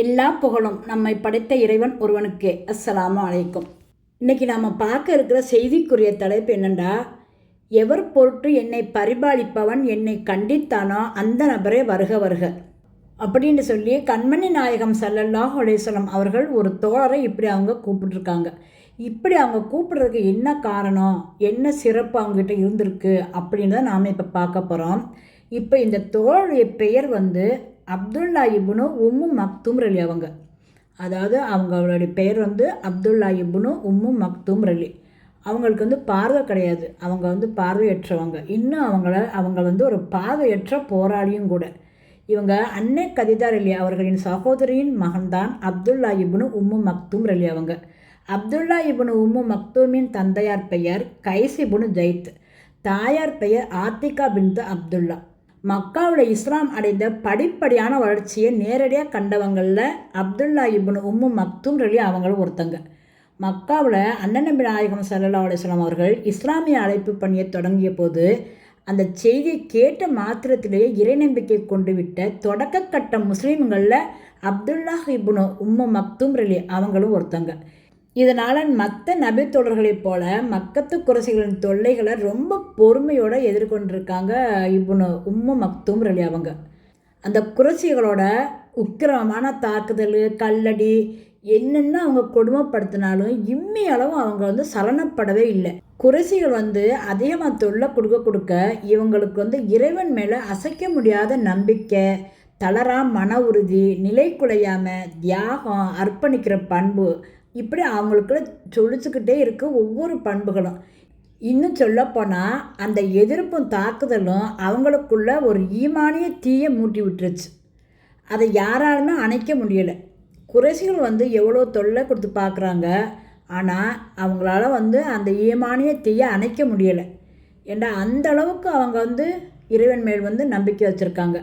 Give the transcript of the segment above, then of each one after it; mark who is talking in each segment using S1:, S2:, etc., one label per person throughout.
S1: எல்லா புகழும் நம்மை படைத்த இறைவன் ஒருவனுக்கே. அஸ்ஸலாமு அலைக்கும். இன்னைக்கு நாம் பார்க்க இருக்கிற செய்திக்குரிய தலைப்பு என்னென்னா எவர் பொருட்டு என்னை பரிபாலிப்பவன் என்னை கண்டித்தானோ அந்த நபரே வருக வருக. அப்படின்னு சொல்லி கண்மணி நாயகம் சல்லல்லாஹ் அலேஸ்வலம் அவர்கள் ஒரு தோழரை இப்படி அவங்க கூப்பிட்டுருக்காங்க. இப்படி அவங்க கூப்பிட்றதுக்கு என்ன காரணம்? என்ன சிறப்பு அவங்ககிட்ட இருந்திருக்கு? அப்படின்னு தான் நாம் இப்போ பார்க்க போகிறோம் இப்போ இந்த தோழருடைய பெயர் வந்து அப்துல்லா இபுனு உம்மு மக்தும் ரலி அவங்க. அதாவது அவங்களுடைய பெயர் வந்து அப்துல்லா இபுனு உம்மு மக்தும் ரலி. அவங்களுக்கு வந்து பார்வை கிடையாது. அவங்க வந்து பார்வையற்றவங்க. இன்னும் அவங்கள அவங்க வந்து ஒரு பார்வையற்ற போராளியும் கூட. இவங்க அன்னை கதிதார் அலி அவர்களின் சகோதரியின் மகன்தான் அப்துல்லா இபுனு உம்மு மக்தும் ரலி அவங்க. அப்துல்லா இபுனு உம்மு மக்தூமின் தந்தையார் பெயர் கைஸ் இப்னு ஜெயித். தாயார் பெயர் ஆத்திகா பின்து அப்துல்லா. மக்காவோட இஸ்லாம் அடைந்த படிப்படியான வளர்ச்சியை நேரடியாக கண்டவங்களில் அப்துல்லா இப்னு உம்மு மக்தும் ரலி அவங்களும் ஒருத்தங்க. மக்காவில் அண்ணன் நபி நாயகம் சல்லா அலிஸ்லாம் அவர்கள் இஸ்லாமிய அழைப்பு பணியை தொடங்கிய போது அந்த செய்தியை கேட்ட மாத்திரத்திலேயே இறைநம்பிக்கை கொண்டு விட்ட தொடக்க கட்ட முஸ்லீம்களில் அப்துல்லா இப்னு உம்மு மக்தும் ரலி அவங்களும் ஒருத்தங்க. இதனால் மற்ற நபி தோழர்களைப் போல மக்கத்து குறைசிகளின் தொல்லைகளை ரொம்ப பொறுமையோடு எதிர்கொண்டிருக்காங்க இப்னு உம்மு மக்தூம் ரலி அவங்க. அந்த குறைசிகளோட உக்கிரமான தாக்குதல் கல்லடி என்னென்ன அவங்க கொடுமைப்படுத்தினாலும் இம்மி அளவு அவங்க வந்து சலனப்படவே இல்லை. குறைசிகள் வந்து அதிகமாக தொல்லை கொடுக்க கொடுக்க இவங்களுக்கு வந்து இறைவன் மேலே அசைக்க முடியாத நம்பிக்கை தளரா மன உறுதி நிலை குலையாமல் தியாகம் அர்ப்பணிக்கிற பண்பு இப்படி அவங்களுக்குள்ள சொலிச்சுக்கிட்டே இருக்க ஒவ்வொரு பண்புகளும். இன்னும் சொல்லப்போனால் அந்த எதிர்ப்பும் தாக்குதலும் அவங்களுக்குள்ள ஒரு ஈமானிய தீயை மூட்டி விட்டுருச்சு. அதை யாராலுமே அணைக்க முடியலை. குறைசிகள் வந்து எவ்வளோ தொல்லை கொடுத்து பார்க்குறாங்க ஆனால் அவங்களால வந்து அந்த ஈமானிய தீயை அணைக்க முடியலை. ஏன்னா அந்த அளவுக்கு அவங்க வந்து இறைவன் மேல் வந்து நம்பிக்கை வச்சுருக்காங்க.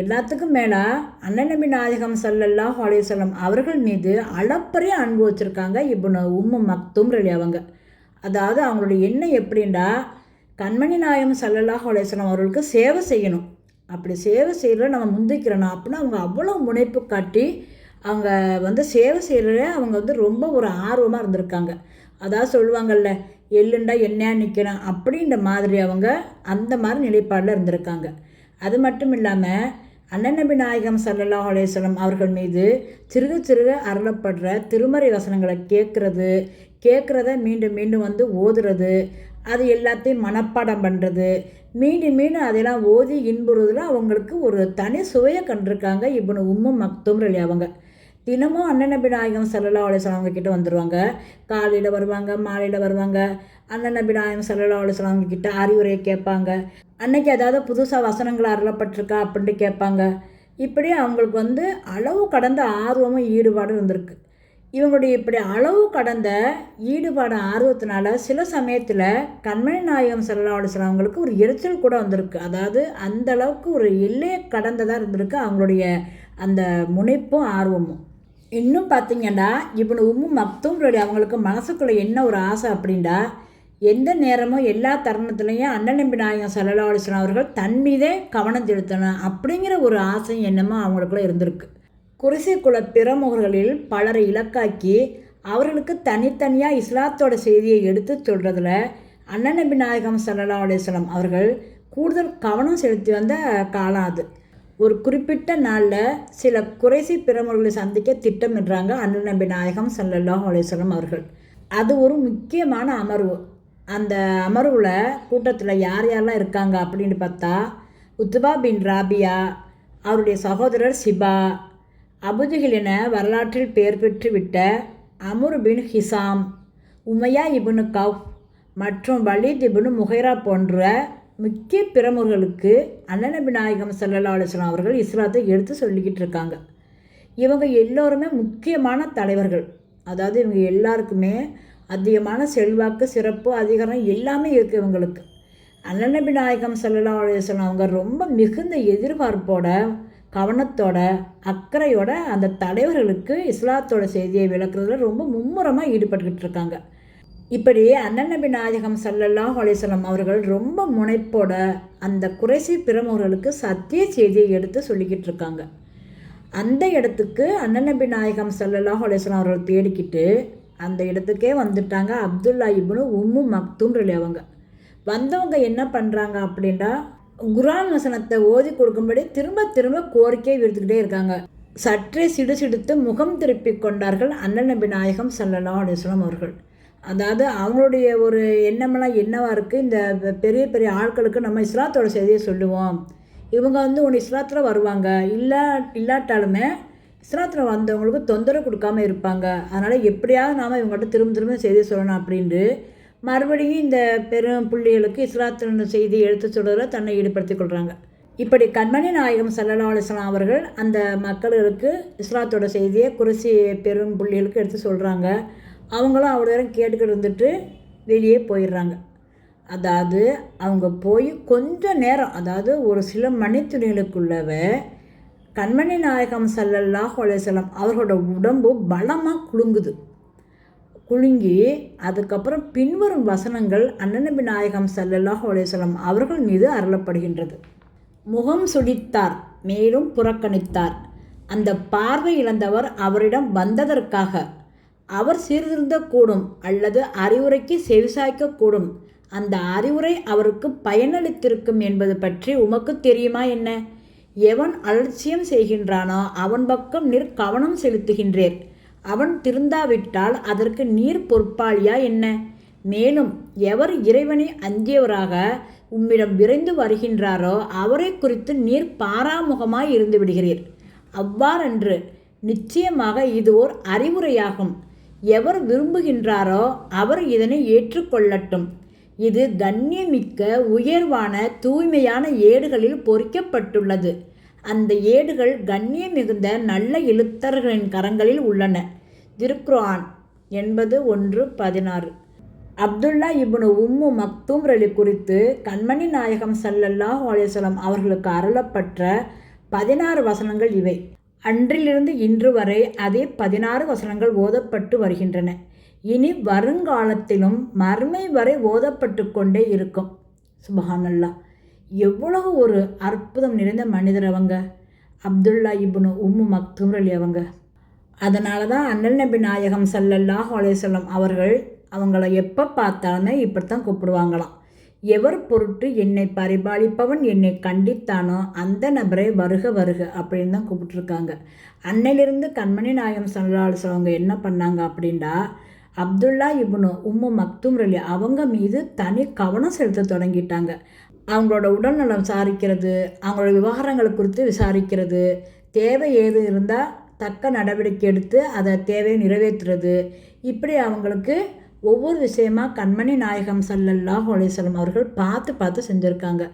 S1: எல்லாத்துக்கும் மேலே அண்ணன் நபி நாயகம் சல்லல்லாஹ் அலையம் அவர்கள் மீது அளப்பரிய அன்பு வச்சுருக்காங்க. இப்போ உம்மு மக்தும் அவங்க. அதாவது அவங்களுடைய எண்ணம் எப்படின்னா கண்மணி நாயகம் சல்லல்லாஹ் அலையம் அவர்களுக்கு சேவை செய்யணும். அப்படி சேவை செய்கிற நம்ம முந்திக்கிறோம் அப்படின்னா அவங்க அவ்வளோ முனைப்பு காட்டி அவங்க வந்து சேவை செய்கிறத அவங்க வந்து ரொம்ப ஒரு ஆர்வமாக இருந்திருக்காங்க. அதாவது சொல்லுவாங்கள்ல எள்ளுண்டா என்ன நிற்கிறேன் அப்படின்ற மாதிரி அவங்க அந்த மாதிரி நிலைப்பாடில் இருந்திருக்காங்க. அது மட்டும் இல்லாமல் அண்ணன் நபி நாயகம் சல்லல்லா அலேஸ்வரம் அவர்கள் மீது சிறுக சிறுக அருளப்படுற திருமறை வசனங்களை கேட்குறது. கேட்குறத மீண்டும் மீண்டும் வந்து ஓதுறது. அது எல்லாத்தையும் மனப்பாடம் பண்ணுறது மீண்டும் மீண்டும் அதெல்லாம் ஓதி இன்புறதுல அவங்களுக்கு ஒரு தனி சுவையை கண்டிருக்காங்க இப்போ உம்மும் மக்தும் ரலி அவங்க. தினமும் அண்ணன் நபி நாயகம் சல்லல்லா அலிஸ்லாம் அவங்க கிட்ட வந்துடுவாங்க காலையில் வருவாங்க மாலையில் வருவாங்க. அண்ணன் நபி நாயகம் சல்லல்லா அலிஸ்லாம் அவங்க கிட்ட அறிவுரையை கேட்பாங்க. அன்னைக்கு ஏதாவது புதுசாக வசனங்கள் அருளப்பட்டிருக்கா அப்படின்ட்டு கேட்பாங்க. இப்படி அவங்களுக்கு வந்து அளவு கடந்த ஆர்வமும் ஈடுபாடும் இருந்திருக்கு. இவங்களுடைய இப்படி அளவு கடந்த ஈடுபாடு ஆர்வத்தினால சில சமயத்தில் கண்மணி நாயகம் சல்லா அலிஸ்லாம் அவங்களுக்கு ஒரு எரிச்சல் கூட வந்திருக்கு. அதாவது அந்த அளவுக்கு ஒரு எல்லையை கடந்ததாக இருந்திருக்கு அவங்களுடைய அந்த முனைப்பும் ஆர்வமும். இன்னும் பார்த்தீங்கன்னா இவனு உம்மு மக்தூம் அவங்களுக்கு மனசுக்குள்ளே என்ன ஒரு ஆசை அப்படின்னா எந்த நேரமும் எல்லா தருணத்துலேயும் அண்ணன் நம்பி நாயகம் சல்லா அலிஸ்லாம் அவர்கள் தன் மீதே கவனம் செலுத்தணும் அப்படிங்கிற ஒரு ஆசை என்னமோ அவங்களுக்குள்ள இருந்திருக்கு. குடிசை குல பிரமுகர்களில் பலரை இலக்காக்கி அவர்களுக்கு தனித்தனியாக இஸ்லாத்தோட செய்தியை எடுத்து சொல்கிறதுல அண்ணன் நபி நாயகம் சல்லா அலிஸ்லாம் அவர்கள் கூடுதல் கவனம் செலுத்தி வந்த காலம் அது. ஒரு குறிப்பிட்ட நாளில் சில குறைசி பிரமுகர்களை சந்திக்க திட்டமிடுறாங்க அண்ணன் நம்பி நாயகம் சல்லல்லாஹ் அலிஸ்லாம் அவர்கள். அது ஒரு முக்கியமான அமர்வு. அந்த அமர்வில் கூட்டத்தில் யார் யாரெல்லாம் இருக்காங்க அப்படின்னு பார்த்தா உத்துபா பின் ராபியா அவருடைய சகோதரர் சிபா அபுதுகிலின வரலாற்றில் பெயர் பெற்று விட்ட அமுர் பின் ஹிசாம் உமையா இபுனு கவ் மற்றும் வலீத் இபுனு முஹைரா போன்ற முக்கிய பிரமுகர்களுக்கு அண்ணனபி நாயகம் சல்லல்லா அலுவலாம் அவர்கள் இஸ்லாத்தை எடுத்து சொல்லிக்கிட்டு இருக்காங்க. இவங்க எல்லோருமே முக்கியமான தலைவர்கள். அதாவது இவங்க எல்லாருக்குமே அதிகமான செல்வாக்கு சிறப்பு அதிகாரம் எல்லாமே இருக்குது இவங்களுக்கு. அண்ணநபி நாயகம் சல்லல்லா சொன்ன அவங்க ரொம்ப மிகுந்த எதிர்பார்ப்போட கவனத்தோட அக்கறையோட அந்த தலைவர்களுக்கு இஸ்லாத்தோட செய்தியை விளக்குறதுல ரொம்ப மும்முரமாக ஈடுபட்டுக்கிட்டு இருக்காங்க. இப்படி அண்ணநபி நாயகம் சல்லல்லாஹ் அலிசல்லாம் அவர்கள் ரொம்ப முனைப்போட அந்த குறைசி பிரமுகர்களுக்கு சத்திய செய்தியை எடுத்து சொல்லிக்கிட்டு இருக்காங்க. அந்த இடத்துக்கு அண்ணநபி நாயகம் ஸல்லல்லாஹு அலைஹி அவர்கள் தேடிக்கிட்டு அந்த இடத்துக்கே வந்துட்டாங்க அப்துல்லா இப்னு உம்மு மக்தூன் அவங்க. வந்தவங்க என்ன பண்ணுறாங்க அப்படின்னா குரான் வசனத்தை ஓதி கொடுக்கும்படி திரும்ப திரும்ப கோரிக்கை விடுத்துக்கிட்டே இருக்காங்க. சற்றே சிடு சிடுத்து முகம் திருப்பி கொண்டார்கள் அண்ணன் நபி நாயகம் ஸல்லல்லாஹு அலைஹி அவர்கள். அதாவது அவங்களுடைய ஒரு எண்ணமெல்லாம் என்னவாக இருக்குது இந்த பெரிய பெரிய ஆட்களுக்கு நம்ம இஸ்லாத்தோட செய்தியை சொல்லுவோம். இவங்க வந்து ஒன்று இஸ்லாத்தில் வருவாங்க. இல்லை இல்லாட்டாலுமே இஸ்லாத்தில் வந்தவங்களுக்கு தொந்தரவு கொடுக்காம இருப்பாங்க. அதனால் எப்படியாவது நாம் இவங்கள்ட்ட திரும்ப திரும்ப செய்தி சொல்லணும் அப்படின்ட்டு மறுபடியும் இந்த பெரும் புள்ளிகளுக்கு இஸ்லாத்தின் செய்தி எடுத்து சொல்கிறதுல தன்னை ஈடுபடுத்திக் கொள்கிறாங்க இப்படி கண்மணி நாயகம் சல்லா அலிஸ்லாம் அவர்கள் அந்த மக்களுக்கு இஸ்லாத்தோட செய்தியை குறைசி பெரும் புள்ளிகளுக்கு எடுத்து சொல்கிறாங்க அவங்களும் அவ்வளோ நேரம் கேட்டுக்கிட்டு இருந்துட்டு வெளியே போயிடுறாங்க. அதாவது அவங்க போய் கொஞ்சம் நேரம் அதாவது ஒரு சில மணித்துணிகளுக்குள்ளவை கண்மணி நாயகம் சல்லல்லாஹ் அலைஹிஸ்ஸலாம் அவர்களோட உடம்பு பலமாக குலுங்குது. குலுங்கி அதுக்கப்புறம் பின்வரும் வசனங்கள் அண்ணநபி நாயகம் சல்லல்லாஹ் அலைஹிஸ்ஸலாம் அவர்கள் மீது அருளப்படுகின்றது. முகம் சுடித்தார் மேலும் புறக்கணித்தார். அந்த பார்வை இழந்தவர் அவரிடம் வந்ததற்காக. அவர் சீர்திருந்தக்கூடும் அல்லது அறிவுரைக்கு செவிசாய்க்கக்கூடும் அந்த அறிவுரை அவருக்கு பயனளித்திருக்கும் என்பது பற்றி உமக்கு தெரியுமா என்ன? எவன் அலட்சியம் செய்கின்றானோ அவன் பக்கம் நீர் கவனம் செலுத்துகின்றேன். அவன் திருந்தாவிட்டால் அதற்கு நீர் பொறுப்பாளியா என்ன? மேலும் எவர் இறைவனை அஞ்சியவராக உம்மிடம் விரைந்து வருகின்றாரோ அவரை குறித்து நீர் பாராமுகமாய் இருந்து விடுகிறீர். அவ்வாறன்று நிச்சயமாக இது ஓர் அறிவுரையாகும். எவர் விரும்புகின்றாரோ அவர் இதனை ஏற்றுக்கொள்ளட்டும். இது கண்ணியமிக்க உயர்வான தூய்மையான ஏடுகளில் பொறிக்கப்பட்டுள்ளது. அந்த ஏடுகள் கண்ணியம் மிகுந்த நல்ல எழுத்தர்களின் கரங்களில் உள்ளன. திருக்குரான் எண்பது ஒன்று பதினாறு. அப்துல்லா இப்னு உம்மு மக்தூம் ரலி குறித்து கண்மணி நாயகம் சல்லல்லாஹ் அலைஹி அவர்களுக்கு அருளப்பட்ட பதினாறு வசனங்கள் இவை. அன்றிலிருந்து இன்று வரை அதே பதினாறு வசனங்கள் ஓதப்பட்டு வருகின்றன. இனி வருங்காலத்திலும் மறுமை வரை ஓதப்பட்டு கொண்டே இருக்கும். சுபஹானல்லா. எவ்வளவு ஒரு அற்புதம் நிறைந்த மனிதர் அவங்க. அப்துல்லா இப்னு உம்மு மக்தூம் அலி அவங்க. அதனால தான் அண்ணல் நபி நாயகம் சல்லல்லாஹ் அலேசல்லம் அவர்கள் அவங்கள எப்போ பார்த்தாலுமே இப்படித்தான் கூப்பிடுவாங்களாம். எவர் பொருட்டு என்னை பரிபாலிப்பவன் என்னை கண்டித்தானோ அந்த நபரை வருக வருக அப்படின்னு தான் கூப்பிட்டுருக்காங்க. அன்னையிலிருந்து கண்மணி நாயகம் சல்லாஹ் அவங்க என்ன பண்ணாங்க அப்படின்னா அப்துல்லா இப்னு உம்மு மக்தும் ரலி அவங்க மீது தனி கவனம் செலுத்த தொடங்கிட்டாங்க. அவங்களோட உடல்நலம் விசாரிக்கிறது அவங்களோட விவகாரங்களை குறித்து விசாரிக்கிறது தேவை ஏது இருந்தால் தக்க நடவடிக்கை எடுத்து அதை தேவையை நிறைவேற்றுறது. இப்படி அவங்களுக்கு ஒவ்வொரு விஷயமா கண்மணி நாயகம் சல்லல்லா ஹோலேஸ்வரம் அவர்கள் பார்த்து பார்த்து செஞ்சுருக்காங்க.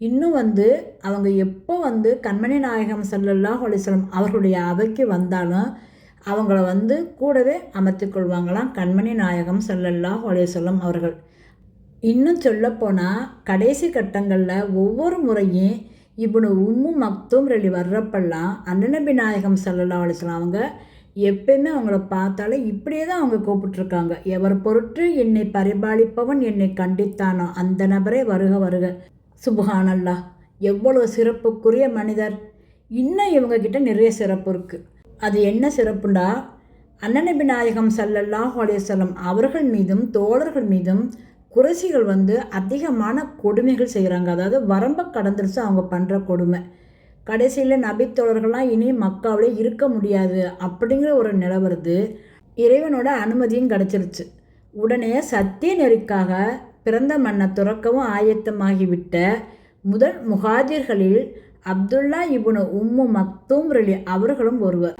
S1: இன்னும் வந்து அவங்க எப்போ வந்து கண்மணி நாயகம் சல்லல்லா ஹோலேஸ்வரம் அவர்களுடைய அவைக்கு வந்தாலும் அவங்கள வந்து கூடவே அமர்த்தி கொள்வாங்களாம். கண்மணி நாயகம் சல்லல்லாஹு சொல்லம் அவர்கள். இன்னும் சொல்லப்போனால் கடைசி கட்டங்களில் ஒவ்வொரு முறையும் இவனு உம்மு மக்தும் ரெலி வர்றப்பெல்லாம் அண்ணனபி நாயகம் சல்லல்லா அலிஸ்லாம் அவங்க எப்பயுமே அவங்கள பார்த்தாலே இப்படியே தான் அவங்க கூப்பிட்டுருக்காங்க. எவர் பொருட்டு என்னை பரிபாலிப்பவன் என்னை கண்டித்தானோ அந்த நபரே வருக வருக. சுபஹானல்லா எவ்வளவு சிறப்புக்குரிய மனிதர். இன்னும் இவங்க கிட்ட நிறைய சிறப்பு இருக்குது அது என்ன சிறப்புண்டா? அண்ணனபி நாயகம் சல்லல்லாஹு அலையம் அவர்கள் மீதும் தோழர்கள் மீதும் குறைசிகள் வந்து அதிகமான கொடுமைகள் செய்கிறாங்க அதாவது வரம்பை கடந்துருச்சு அவங்க பண்ணுற கொடுமை. கடைசியில் நபித்தோழர்கள்லாம் இனி மக்காவிலே இருக்க முடியாது அப்படிங்கிற ஒரு நிலை வருது. இறைவனோட அனுமதியும் கிடச்சிருச்சு. உடனே சத்திய நெறிக்காக பிறந்த மண்ணை துறக்கவும் ஆயத்தமாகிவிட்ட முதல் முகாஜிர்களில் அப்துல்லா இபுனு உம்மு மக்தூம் ரலி அவர்களும் ஒருவர்.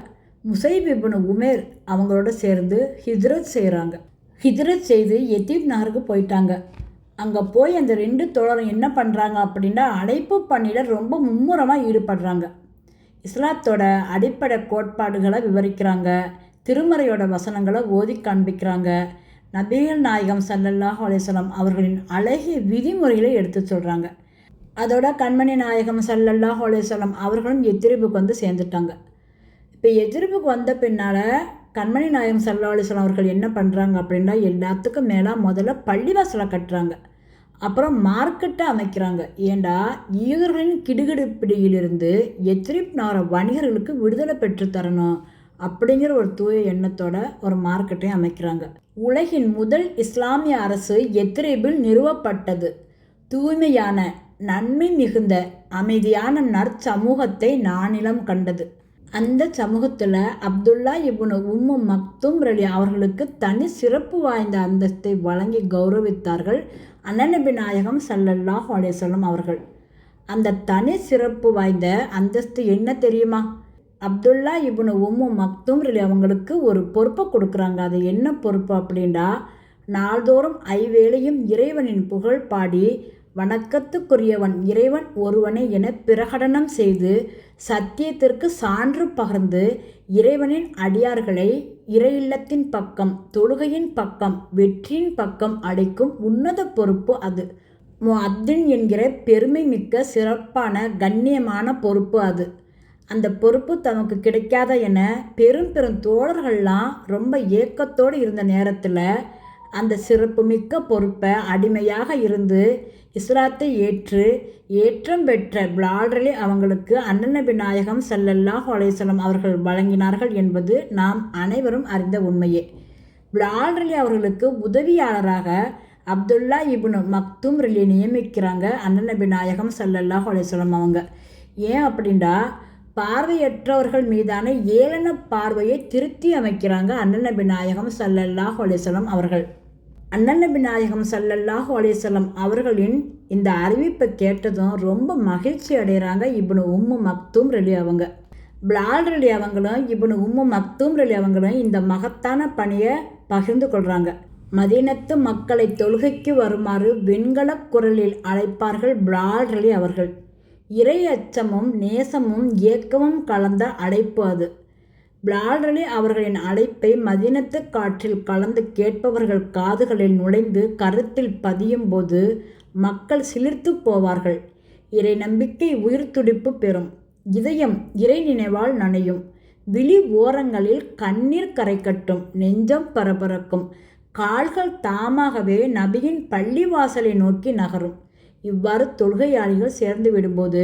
S1: முசைப் இபுனு உமேர் அவங்களோட சேர்ந்து ஹிஜ்ரத் செய்கிறாங்க ஹிஜ்ரத் செய்து எத்தீப் நகருக்கு போயிட்டாங்க. அங்கே போய் அந்த ரெண்டு தோழரும் என்ன பண்ணுறாங்க அப்படின்னா அழைப்பு பணியில் ரொம்ப மும்முரமாக ஈடுபடுறாங்க. இஸ்லாத்தோட அடிப்படை கோட்பாடுகளை விவரிக்கிறாங்க. திருமறையோட வசனங்களை ஓதி காண்பிக்கிறாங்க. நபிகள் நாயகம் சல்லல்லாஹ் அலிஸ்லாம் அவர்களின் அழகிய விதிமுறைகளை எடுத்து சொல்கிறாங்க அதோட கண்மணி நாயகம் சல்லல்லா அலிஸ்லாம் அவர்களும் எத்திரிப்புக்கு வந்து சேர்ந்துட்டாங்க. இப்போ எதிர்ப்புக்கு வந்த பின்னால் கண்மணி நாயகம் சல்லா அலிஸ்லாம் அவர்கள் என்ன பண்ணுறாங்க அப்படின்னா எல்லாத்துக்கும் மேலே முதல்ல பள்ளிவாசலை கட்டுறாங்க. அப்புறம் மார்க்கெட்டை அமைக்கிறாங்க. ஏண்டா யூதர்களின் கிடுகிடுப்பிடியிலிருந்து எத்திரிப் நார வணிகர்களுக்கு விடுதலை பெற்று தரணும் அப்படிங்கிற ஒரு தூய எண்ணத்தோட ஒரு மார்க்கெட்டையும் அமைக்கிறாங்க. உலகின் முதல் இஸ்லாமிய அரசு எத்ரிபில் நிறுவப்பட்டது. தூய்மையான நன்மை மிகுந்த அமைதியான நற்சமூகத்தை நானிலம் கண்டது. அந்த சமூகத்தில் அப்துல்லா இபுனு உம்மு மக்தும் ரலி அவர்களுக்கு தனி சிறப்பு வாய்ந்த அந்தஸ்தை வழங்கி கௌரவித்தார்கள் அண்ணநபி நாயகம் சல்லல்லாஹ் அலேசல்லம் அவர்கள். அந்த தனி சிறப்பு வாய்ந்த அந்தஸ்து என்ன தெரியுமா? அப்துல்லா இபுனு உம்மு மக்தும் ரலி அவங்களுக்கு ஒரு பொறுப்பை கொடுக்குறாங்க. அது என்ன பொறுப்பு அப்படின்னா நாள்தோறும் ஐவேளையும் இறைவனின் புகழ் பாடி வணக்கத்துக்குரியவன் இறைவன் ஒருவனை என பிரகடனம் செய்து சத்தியத்திற்கு சான்று பகர்ந்து இறைவனின் அடியார்களை இறையில்லத்தின் பக்கம் தொழுகையின் பக்கம் வெற்றியின் பக்கம் அடைக்கும் உன்னத பொறுப்பு அது. முஅத்தின் என்கிற பெருமை மிக்க சிறப்பான கண்ணியமான பொறுப்பு அது. அந்த பொறுப்பு தமக்கு கிடைக்காத என பெரும் பெரும் தோழர்கள்லாம் ரொம்ப ஏக்கத்தோடு இருந்த நேரத்தில் அந்த சிறப்பு மிக்க பொறுப்பை அடிமையாக இருந்து இஸ்லாத்தை ஏற்று ஏற்றம் பெற்ற பிளாடரை அவங்களுக்கு அண்ணநபி விநாயகம் சல்லல்லாஹ் அலேசலம் அவர்கள் வழங்கினார்கள் என்பது நாம் அனைவரும் அறிந்த உண்மையே. பிளாடரலி அவர்களுக்கு உதவியாளராக அப்துல்லா இபுனு மக்தும் ரலி நியமிக்கிறாங்க அண்ணநபி விநாயகம் சல்லல்லாஹ் அலேசலம் அவங்க. ஏன் அப்படின்டா பார்வையற்றவர்கள் மீதான ஏளன பார்வையை திருத்தி அமைக்கிறாங்க அண்ணநபி விநாயகம் சல்லல்லாஹ் அலேசலம் அவர்கள். அண்ணநபி நாயகம் சல்லல்லாஹு அலிசல்லம் அவர்களின் இந்த அறிவிப்பை கேட்டதும் ரொம்ப மகிழ்ச்சி அடைகிறாங்க இப்னு உம்மு மக்தூம் ரெலி அவங்க. பிளால் ரெலி அவங்களும் இப்னு உம்மு மக்தூம் ரெலி அவங்களும் இந்த மகத்தான பணியை பகிர்ந்து கொள்கிறாங்க மதினத்து மக்களை தொழுகைக்கு வருமாறு வெண்கல குரலில் அழைப்பார்கள் பிளால் ரெலி அவர்கள். இறை அச்சமும் நேசமும் இயக்கமும் கலந்த அழைப்பு அது. பிளாடலி அவர்களின் அழைப்பை மதினத்து காற்றில் கலந்து கேட்பவர்கள் காதுகளில் நுழைந்து கருத்தில் பதியும் போது மக்கள் சிலிர்த்து போவார்கள். இறை நம்பிக்கை உயிர் துடிப்பு பெறும். இதயம் இறை நினைவால் நனையும். விழி ஓரங்களில் கண்ணீர் கரைக்கட்டும். நெஞ்சம் பரபரக்கும். கால்கள் தாமாகவே நபியின் பள்ளிவாசலை நோக்கி நகரும். இவ்வாறு தொழுகையாளிகள் சேர்ந்து விடும்போது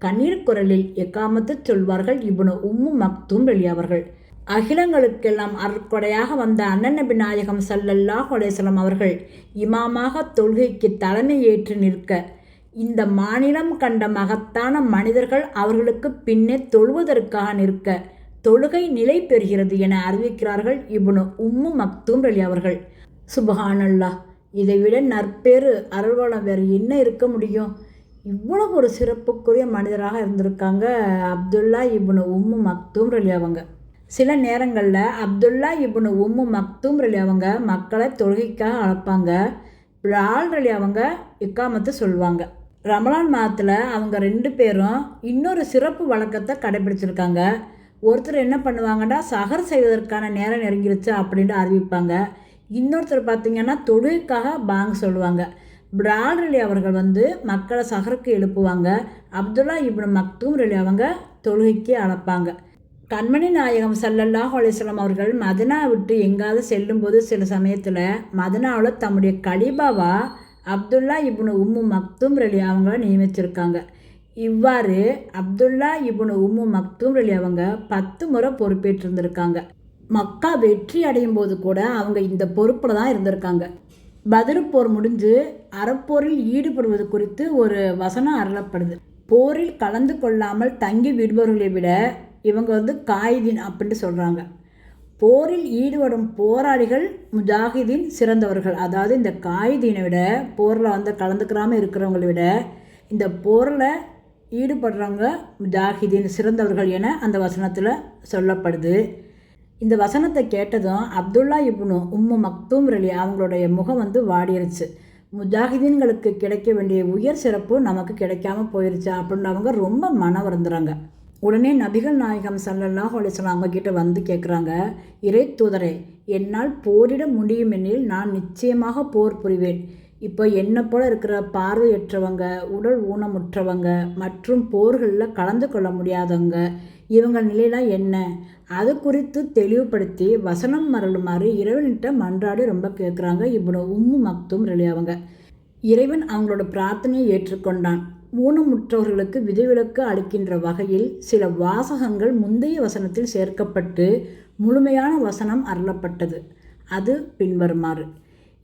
S1: கண்ணீர் குரலில் எக்காமத்து சொல்வார்கள் இவனு உம்மு மக்தும் வெளியவர்கள். அகிலங்களுக்கெல்லாம் அற்கொடையாக வந்த அண்ணன் நாயகம் சல்லல்லாஹ் அலேசலம் அவர்கள் இமாமாக தொழுகைக்கு தலைமை ஏற்று நிற்க இந்த மாநிலம் கண்ட மகத்தான மனிதர்கள் அவர்களுக்கு பின்னே தொழுவதற்காக நிற்க தொழுகை நிலை பெறுகிறது என அறிவிக்கிறார்கள் இப்னு உம்மு மக்தூம் அலி அவர்கள் சுபஹானல்லா இதைவிட நற்பேறு அருள்வளம் வேறு என்ன இருக்க முடியும்? இவ்வளோ ஒரு சிறப்புக்குரிய மனிதராக இருந்திருக்காங்க அப்துல்லா இப்னு உம்மு மக்தூம் ரலி அவங்க. சில நேரங்களில் அப்துல்லா இப்னு உம்மு மக்தூம் ரலி அவங்க மக்களை தொழுகைக்காக அழைப்பாங்க. பிளால் ரலி அவங்க இக்காமத்தை சொல்லுவாங்க ரமலான் மாதத்தில் அவங்க ரெண்டு பேரும் இன்னொரு சிறப்பு வழக்கத்தை கடைபிடிச்சிருக்காங்க. ஒருத்தர் என்ன பண்ணுவாங்கன்னா சகர் செய்வதற்கான நேரம் நெருங்கிருச்சு அப்படின்ட்டு அறிவிப்பாங்க. இன்னொருத்தர் பார்த்திங்கன்னா தொழுகைக்காக பாங் சொல்லுவாங்க. பிராட் அலி அவர்கள் வந்து மக்களை சஹருக்கு எழுப்புவாங்க. அப்துல்லா இப்னு மக்தூம் அலி அவங்க தொழுகைக்கு அழைப்பாங்க. கண்மணி நாயகம் சல்லல்லாஹ் அலிஸ்லாம் அவர்கள் மதனா விட்டு எங்காவது செல்லும்போது சில சமயத்தில் மதனாவில் தம்முடைய கலிபாவா அப்துல்லா இப்னு உம்மு மக்தூம் ரலி அவங்கள நியமிச்சிருக்காங்க. இவ்வாறு அப்துல்லா இப்னு உம்மு மக்தூம் ரலி அவங்க பத்து முறை பொறுப்பேற்றிருந்திருக்காங்க. மக்கா வெற்றி அடையும் போது கூட அவங்க இந்த பொறுப்பில் தான் இருந்திருக்காங்க. பதில் போர் முடிஞ்சு அறப்போரில் ஈடுபடுவது குறித்து ஒரு வசனம் அருளப்படுது. போரில் கலந்து கொள்ளாமல் தங்கி விடுபவர்களை விட இவங்க வந்து காயிதீன் அப்படின்ட்டு சொல்கிறாங்க போரில் ஈடுபடும் போராளிகள் முஜாஹிதீன் சிறந்தவர்கள். அதாவது இந்த காயிதீனை விட போரில் வந்து கலந்துக்கிறாமல் இருக்கிறவங்களை விட இந்த போரில் ஈடுபடுறவங்க முஜாஹிதீன் சிறந்தவர்கள் என அந்த வசனத்தில் சொல்லப்படுது. இந்த வசனத்தை கேட்டதும் அப்துல்லா இப்னு உம்மு மக்தூம் ரலி அவங்களுடைய முகம் வந்து வாடிருச்சு. முஜாஹிதீன்களுக்கு கிடைக்க வேண்டிய உயர் சிறப்பு நமக்கு கிடைக்காம போயிருச்சு அப்படின்னு அவங்க ரொம்ப மன வருந்துறாங்க. உடனே நபிகள் நாயகம் சல்லல்லாஹ் அலிஸ்லாம் அவங்கக்கிட்ட வந்து கேட்குறாங்க இறை தூதரே என்னால் போரிட முடியும் எனில் நான் நிச்சயமாக போர் புரிவேன். இப்போ என்னை போல இருக்கிற பார்வையற்றவங்க உடல் ஊனமுற்றவங்க மற்றும் போர்களில் கலந்து கொள்ள முடியாதவங்க இவங்க நிலையெல்லாம் என்ன? அது குறித்து தெளிவுபடுத்தி வசனம் மரளுமாறு இறைவன்கிட்ட மன்றாடி ரொம்ப கேட்குறாங்க இவ்வளோ உம்மு மக்தும் ரெலி அவங்க. இறைவன் அவங்களோட பிரார்த்தனையை ஏற்றுக்கொண்டான். ஊனமுற்றவர்களுக்கு விதிவிலக்கு அளிக்கின்ற வகையில் சில வாசகங்கள் முந்தைய வசனத்தில் சேர்க்கப்பட்டு முழுமையான வசனம் அருளப்பட்டது. அது பின்வருமாறு.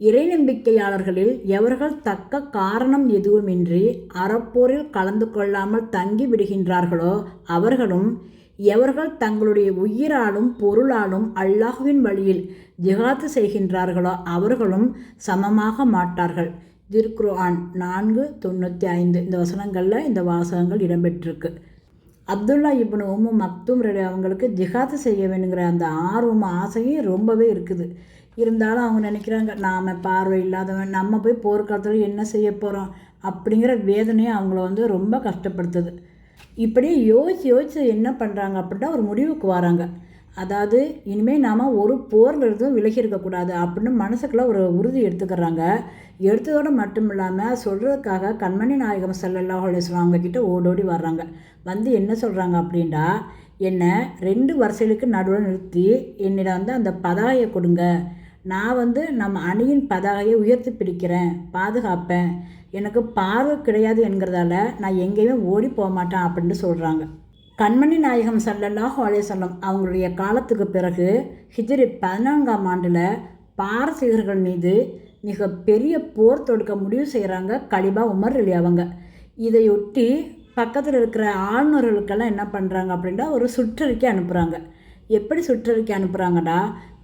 S1: இறை நம்பிக்கையாளர்களில் எவர்கள் தக்க காரணம் எதுவுமின்றி அறப்போரில் கலந்து கொள்ளாமல் தங்கி விடுகின்றார்களோ அவர்களும் எவர்கள் தங்களுடைய உயிராலும் பொருளாலும் அல்லாஹுவின் வழியில் ஜிகாத்து செய்கின்றார்களோ அவர்களும் சமமாக மாட்டார்கள். திருக்குர்ஆன் நான்கு தொண்ணூற்றி ஐந்து இந்த வசனங்களில் இந்த வாசகங்கள் இடம்பெற்றிருக்கு. அப்துல்லா இப்னு உம்மு மக்தும் ரெடி அவங்களுக்கு ஜிஹாத்து செய்ய வேணுங்கிற அந்த ஆர்வம் ஆசையும் ரொம்பவே இருக்குது. இருந்தாலும் அவங்க நினைக்கிறாங்க நாம் பார்வை இல்லாதவன் நம்ம போய் போர்க்காலத்தில் என்ன செய்ய போகிறோம் அப்படிங்கிற வேதனையை அவங்கள வந்து ரொம்ப கஷ்டப்படுத்துது. இப்படியே யோசித்து யோசித்து என்ன பண்ணுறாங்க அப்படின்னா ஒரு முடிவுக்கு வராங்க. அதாவது இனிமேல் நாம் ஒரு போரில் இருந்தும் விலகி இருக்கக்கூடாது அப்படின்னு மனசுக்குள்ள ஒரு உறுதி எடுத்துக்கிறாங்க. எடுத்ததோடு மட்டும் இல்லாமல் சொல்கிறதுக்காக கண்மணி நாயகம் செல்லல்லா அலிஸ்லாம் அவங்கக்கிட்ட ஓடோடி வர்றாங்க. வந்து என்ன சொல்கிறாங்க அப்படின்டா என்னை ரெண்டு வரிசைகளுக்கு நடுவில் நிறுத்தி என்னிடம் வந்து அந்த பதாயை கொடுங்க. நான் வந்து நம்ம அணியின் பதாகையை உயர்த்தி பிடிக்கிறேன் பாதுகாப்பேன். எனக்கு பார்வை கிடையாது என்கிறதால நான் எங்கேயுமே ஓடி போக மாட்டேன் அப்படின்னு சொல்கிறாங்க கண்மணி நாயகம் சல்லல்லாஹு அலேசல்லம் அவங்களுடைய காலத்துக்கு பிறகு ஹிஜ்ரி பதினான்காம் ஆண்டில் பாரசீகர்கள் மீது மிக பெரிய போர் தொடுக்க முடிவு செய்கிறாங்க கலிபா உமர் அலி அவங்க. இதையொட்டி பக்கத்தில் இருக்கிற ஆளுநர்களுக்கெல்லாம் என்ன பண்ணுறாங்க அப்படின்னா ஒரு சுற்றறிக்கை அனுப்புகிறாங்க எப்படி சுற்றறிக்கை அனுப்புகிறாங்கன்னா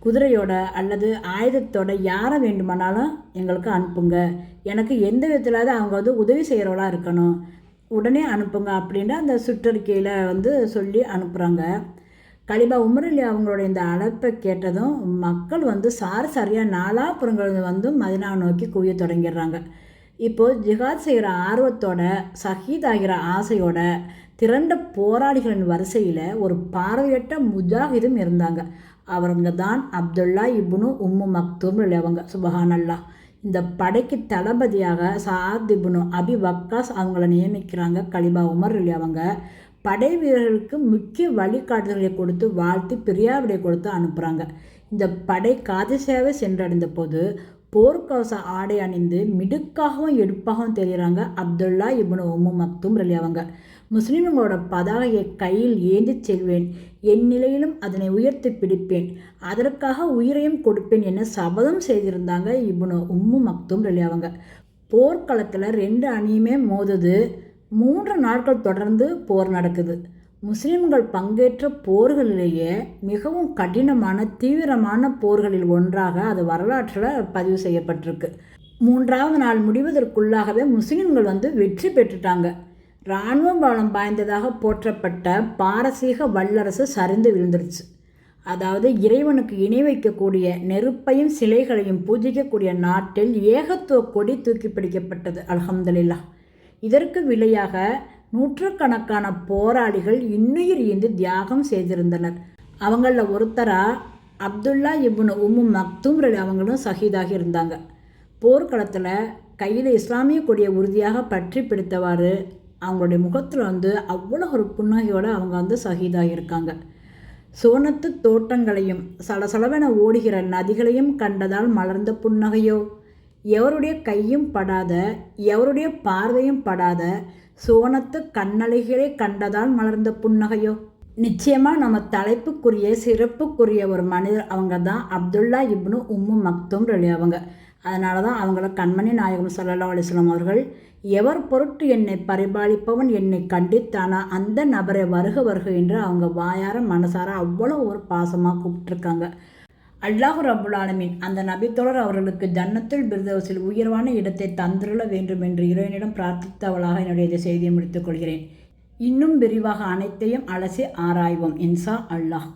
S1: குதிரையோட அல்லது ஆயுதத்தோட யாரை வேண்டுமானாலும் எங்களுக்கு அனுப்புங்க. எனக்கு எந்த விதத்திலாவது அவங்க வந்து உதவி செய்கிறவளாக இருக்கணும். உடனே அனுப்புங்க அப்படின்ட்டு அந்த சுற்றறிக்கையில் வந்து சொல்லி அனுப்புகிறாங்க கலிபா உமரலி அவங்களோட இந்த அழைப்பை கேட்டதும் மக்கள் வந்து சார் சரியாக நாலாப்புறங்கள் வந்து மதினா நோக்கி குவிய தொடங்கிடுறாங்க. இப்போது ஜிஹாத் செய்கிற ஆர்வத்தோட சஹீத் ஆகிற ஆசையோட திரண்ட போராளிகளின் வரிசையில் ஒரு பார்வையற்ற முஜாஹிதும் இருந்தாங்க. அவருங்க தான் அப்துல்லா இப்னு உம்மு மக்தூம் உள்ளவங்க சுபஹானல்லா. இந்த படைக்கு தளபதியாக சாத் இப்னு அபி வக்காஸ் அவங்கள நியமிக்கிறாங்க கலிபா உமர் இல்லை அவங்க படை வீரர்களுக்கு முக்கிய வழிகாட்டுதல்களை கொடுத்து வாழ்த்து பிரியாவிடை கொடுத்து அனுப்புகிறாங்க இந்த படை காதிசேவை சென்றடைந்த போது போர்க்கவச ஆடை அணிந்து மிடுக்காகவும் எடுப்பாகவும் தெரிகிறாங்க அப்துல்லா இப்னு உம்மு மக்தும் ரலி அவங்க முஸ்லிம்களோட பதாகையை கையில் ஏந்தி செல்வேன். என் நிலையிலும் அதனை உயர்த்தி பிடிப்பேன். அதற்காக உயிரையும் கொடுப்பேன் என சபதம் செய்திருந்தாங்க இப்னு உம்மு மக்தும் அவங்க போர்க்களத்தில் ரெண்டு அணியுமே மோதுது. மூன்று நாட்கள் தொடர்ந்து போர் நடக்குது. முஸ்லிம்கள் பங்கேற்ற போர்களிலேயே மிகவும் கடினமான தீவிரமான போர்களில் ஒன்றாக அது வரலாற்றில் பதிவு செய்யப்பட்டிருக்கு. மூன்றாவது நாள் முடிவதற்குள்ளாகவே முஸ்லிம்கள் வந்து வெற்றி பெற்றுட்டாங்க. இராணுவ பலம் பாய்ந்ததாக போற்றப்பட்ட பாரசீக வல்லரசு சரிந்து விழுந்துருச்சு. அதாவது இறைவனுக்கு இணை வைக்கக்கூடிய நெருப்பையும் சிலைகளையும் பூஜிக்கக்கூடிய நாட்டில் ஏகத்துவ கொடி தூக்கி பிடிக்கப்பட்டது அலமதுல்லா இதற்கு விலையாக நூற்றுக்கணக்கான போராளிகள் இன்னுயிர் ஈந்து தியாகம் செய்திருந்தனர். அவங்களில் ஒருத்தராக அப்துல்லா இபுன் உம்மு மக்தூம் அவங்களும் சஹீதாக இருந்தாங்க. போர்க்களத்தில் கையில் இஸ்லாமிய கொடியை உறுதியாக பற்றி பிடித்தவாறு அவங்களுடைய முகத்தில் வந்து அவ்வளோ ஒரு புன்னகையோடு அவங்க வந்து சஹீதாகி இருக்காங்க சோனத்து தோட்டங்களையும் சலசலவென ஓடுகிற நதிகளையும் கண்டதால் மலர்ந்த புன்னகையோ? எவருடைய கையும் படாத எவருடைய பார்வையும் படாத சோனத்து கண்ணலைகளை கண்டதால் மலர்ந்த புன்னகையோ? நிச்சயமாக நம்ம தலைப்புக்குரிய சிறப்புக்குரிய ஒரு மனிதர் அவங்க தான் அப்துல்லா இப்னு உம்மு மக்தும் ரெலி அவங்க அதனால தான் அவங்கள கண்மணி நாயகம் சல்லா அலிஸ்லாம் அவர்கள் எவர் பொருட்டு என்னை பரிபாலிப்பவன் என்னை கண்டித்தானா? அந்த நபரை வருக வருக என்று அவங்க வாயார மனசார அவ்வளோ ஒரு பாசமாக கூப்பிட்டுருக்காங்க. அல்லாஹு ரபுல் ஆலமின் அந்த நபித்தோழர் அவர்களுக்கு ஜன்னத்தில் பிர்தவசில் உயர்வான இடத்தை தந்துள்ள வேண்டும் என்று இறைவனிடம் பிரார்த்தித்தவளாக என்னுடைய செய்தியை முடித்துக் கொள்கிறேன். இன்னும் விரிவாக அனைத்தையும் அலசி ஆராய்வோம். இன்சா அல்லாஹ்.